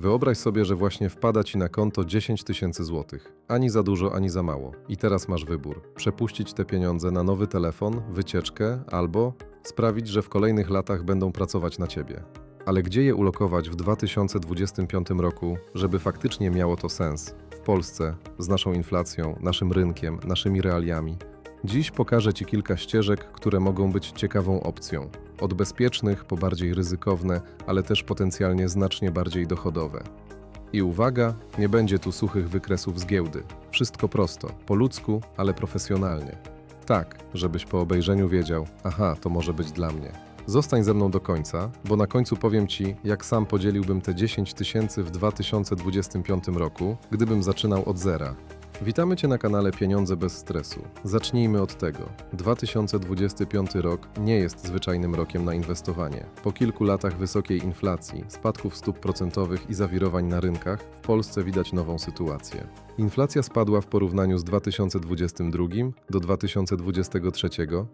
Wyobraź sobie, że właśnie wpada ci na konto 10 tysięcy złotych. Ani za dużo, ani za mało. I teraz masz wybór: przepuścić te pieniądze na nowy telefon, wycieczkę albo sprawić, że w kolejnych latach będą pracować na ciebie. Ale gdzie je ulokować w 2025 roku, żeby faktycznie miało to sens? W Polsce, z naszą inflacją, naszym rynkiem, naszymi realiami. Dziś pokażę Ci kilka ścieżek, które mogą być ciekawą opcją. Od bezpiecznych po bardziej ryzykowne, ale też potencjalnie znacznie bardziej dochodowe. I uwaga, nie będzie tu suchych wykresów z giełdy. Wszystko prosto, po ludzku, ale profesjonalnie. Tak, żebyś po obejrzeniu wiedział, aha, to może być dla mnie. Zostań ze mną do końca, bo na końcu powiem Ci, jak sam podzieliłbym te 10 tysięcy w 2025 roku, gdybym zaczynał od zera. Witamy Cię na kanale Pieniądze bez stresu. Zacznijmy od tego. 2025 rok nie jest zwyczajnym rokiem na inwestowanie. Po kilku latach wysokiej inflacji, spadków stóp procentowych i zawirowań na rynkach, w Polsce widać nową sytuację. Inflacja spadła w porównaniu z 2022 do 2023,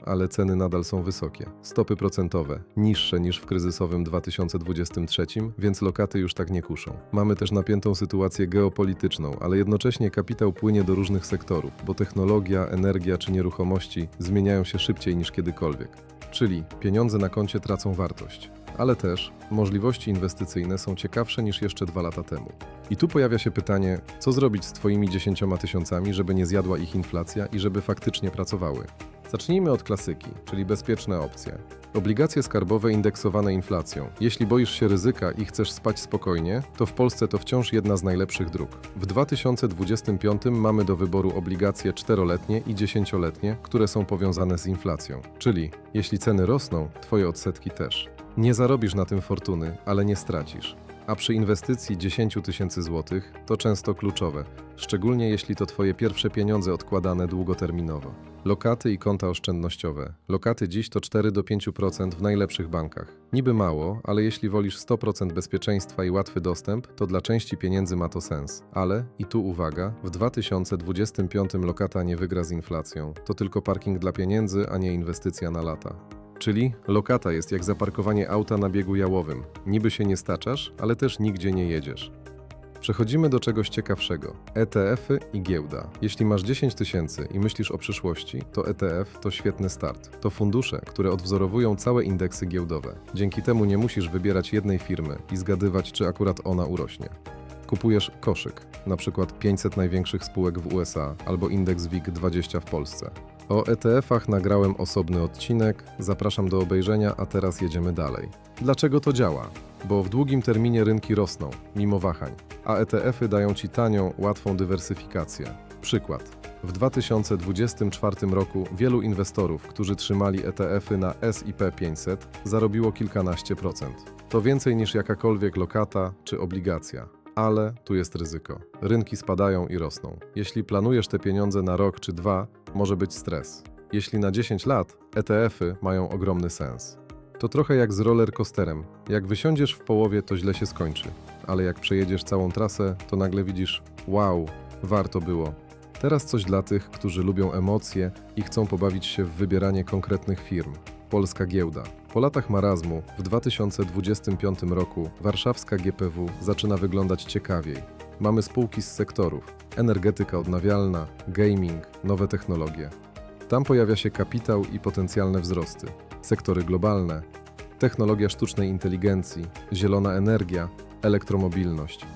ale ceny nadal są wysokie. Stopy procentowe niższe niż w kryzysowym 2023, więc lokaty już tak nie kuszą. Mamy też napiętą sytuację geopolityczną, ale jednocześnie kapitał płynie do różnych sektorów, bo technologia, energia czy nieruchomości zmieniają się szybciej niż kiedykolwiek. Czyli pieniądze na koncie tracą wartość. Ale też możliwości inwestycyjne są ciekawsze niż jeszcze dwa lata temu. I tu pojawia się pytanie, co zrobić z Twoimi 10 tysiącami, żeby nie zjadła ich inflacja i żeby faktycznie pracowały. Zacznijmy od klasyki, czyli bezpieczne opcje. Obligacje skarbowe indeksowane inflacją. Jeśli boisz się ryzyka i chcesz spać spokojnie, to w Polsce to wciąż jedna z najlepszych dróg. W 2025 mamy do wyboru obligacje czteroletnie i dziesięcioletnie, które są powiązane z inflacją. Czyli jeśli ceny rosną, Twoje odsetki też. Nie zarobisz na tym fortuny, ale nie stracisz. A przy inwestycji 10 tysięcy złotych to często kluczowe, szczególnie jeśli to Twoje pierwsze pieniądze odkładane długoterminowo. Lokaty i konta oszczędnościowe. Lokaty dziś to 4 do 5% w najlepszych bankach. Niby mało, ale jeśli wolisz 100% bezpieczeństwa i łatwy dostęp, to dla części pieniędzy ma to sens. Ale, i tu uwaga, w 2025 lokata nie wygra z inflacją. To tylko parking dla pieniędzy, a nie inwestycja na lata. Czyli lokata jest jak zaparkowanie auta na biegu jałowym. Niby się nie staczasz, ale też nigdzie nie jedziesz. Przechodzimy do czegoś ciekawszego. ETF-y i giełda. Jeśli masz 10 tysięcy i myślisz o przyszłości, to ETF to świetny start. To fundusze, które odwzorowują całe indeksy giełdowe. Dzięki temu nie musisz wybierać jednej firmy i zgadywać, czy akurat ona urośnie. Kupujesz koszyk, na przykład 500 największych spółek w USA albo indeks WIG 20 w Polsce. O ETF-ach nagrałem osobny odcinek, zapraszam do obejrzenia, a teraz jedziemy dalej. Dlaczego to działa? Bo w długim terminie rynki rosną, mimo wahań, a ETF-y dają Ci tanią, łatwą dywersyfikację. Przykład. W 2024 roku wielu inwestorów, którzy trzymali ETF-y na S&P 500, zarobiło kilkanaście procent. To więcej niż jakakolwiek lokata czy obligacja. Ale tu jest ryzyko. Rynki spadają i rosną. Jeśli planujesz te pieniądze na rok czy dwa, może być stres. Jeśli na 10 lat, ETF-y mają ogromny sens. To trochę jak z roller coasterem. Jak wysiądziesz w połowie, to źle się skończy. Ale jak przejedziesz całą trasę, to nagle widzisz: wow, warto było. Teraz coś dla tych, którzy lubią emocje i chcą pobawić się w wybieranie konkretnych firm. Polska giełda. Po latach marazmu w 2025 roku warszawska GPW zaczyna wyglądać ciekawiej. Mamy spółki z sektorów: energetyka odnawialna, gaming, nowe technologie. Tam pojawia się kapitał i potencjalne wzrosty. Sektory globalne, technologia sztucznej inteligencji, zielona energia, elektromobilność.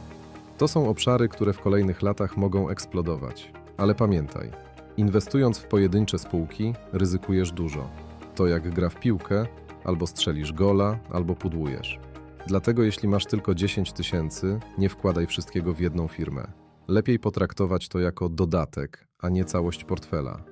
To są obszary, które w kolejnych latach mogą eksplodować. Ale pamiętaj, inwestując w pojedyncze spółki, ryzykujesz dużo. To jak gra w piłkę, albo strzelisz gola, albo pudłujesz. Dlatego jeśli masz tylko 10 tysięcy, nie wkładaj wszystkiego w jedną firmę. Lepiej potraktować to jako dodatek, a nie całość portfela.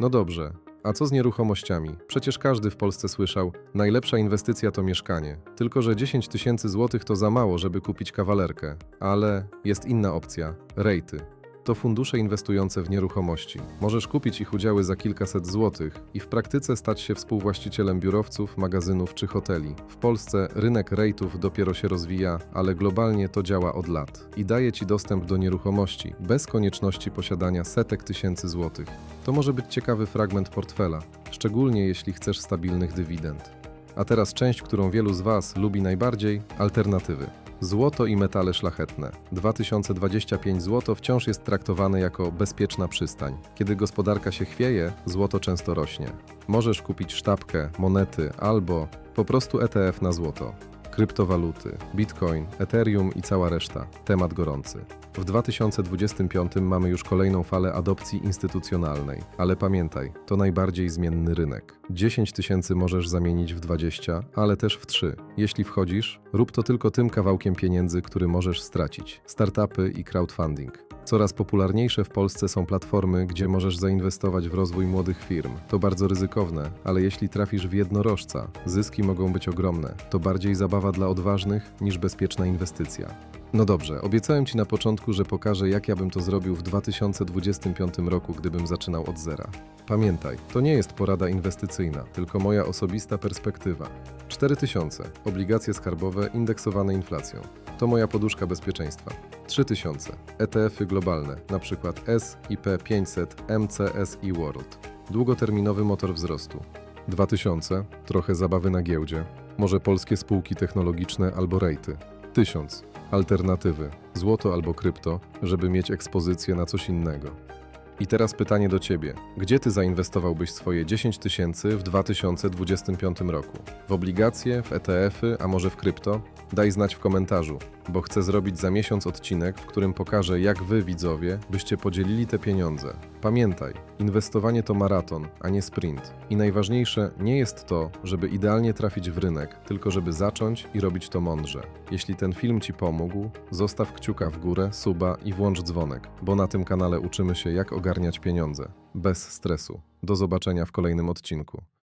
No dobrze, a co z nieruchomościami? Przecież każdy w Polsce słyszał, najlepsza inwestycja to mieszkanie. Tylko, że 10 tysięcy złotych to za mało, żeby kupić kawalerkę. Ale jest inna opcja rejty. To fundusze inwestujące w nieruchomości. Możesz kupić ich udziały za kilkaset złotych i w praktyce stać się współwłaścicielem biurowców, magazynów czy hoteli. W Polsce rynek rejtów dopiero się rozwija, ale globalnie to działa od lat i daje ci dostęp do nieruchomości bez konieczności posiadania setek tysięcy złotych. To może być ciekawy fragment portfela, szczególnie jeśli chcesz stabilnych dywidend. A teraz część, którą wielu z Was lubi najbardziej alternatywy. Złoto i metale szlachetne. 2025 złoto wciąż jest traktowane jako bezpieczna przystań. Kiedy gospodarka się chwieje, złoto często rośnie. Możesz kupić sztabkę, monety albo po prostu ETF na złoto. Kryptowaluty, Bitcoin, Ethereum i cała reszta. Temat gorący. W 2025 mamy już kolejną falę adopcji instytucjonalnej, ale pamiętaj, to najbardziej zmienny rynek. 10 tysięcy możesz zamienić w 20, ale też w 3. Jeśli wchodzisz, rób to tylko tym kawałkiem pieniędzy, który możesz stracić. Startupy i crowdfunding. Coraz popularniejsze w Polsce są platformy, gdzie możesz zainwestować w rozwój młodych firm. To bardzo ryzykowne, ale jeśli trafisz w jednorożca, zyski mogą być ogromne. To bardziej zabawa dla odważnych niż bezpieczna inwestycja. No dobrze, obiecałem Ci na początku, że pokażę, jak ja bym to zrobił w 2025 roku, gdybym zaczynał od zera. Pamiętaj, to nie jest porada inwestycyjna, tylko moja osobista perspektywa. 4000. Obligacje skarbowe indeksowane inflacją. To moja poduszka bezpieczeństwa. 3000. ETF-y globalne, np. S&P 500, MCSI World. Długoterminowy motor wzrostu. 2000. Trochę zabawy na giełdzie. Może polskie spółki technologiczne albo rejty. 1000. Alternatywy. Złoto albo krypto, żeby mieć ekspozycję na coś innego. I teraz pytanie do Ciebie. Gdzie Ty zainwestowałbyś swoje 10 tysięcy w 2025 roku? W obligacje, w ETF-y, a może w krypto? Daj znać w komentarzu, bo chcę zrobić za miesiąc odcinek, w którym pokażę, jak Wy, widzowie, byście podzielili te pieniądze. Pamiętaj, inwestowanie to maraton, a nie sprint. I najważniejsze nie jest to, żeby idealnie trafić w rynek, tylko żeby zacząć i robić to mądrze. Jeśli ten film Ci pomógł, zostaw kciuka w górę, suba i włącz dzwonek, bo na tym kanale uczymy się, jak ogarniać pieniądze. Bez stresu. Do zobaczenia w kolejnym odcinku.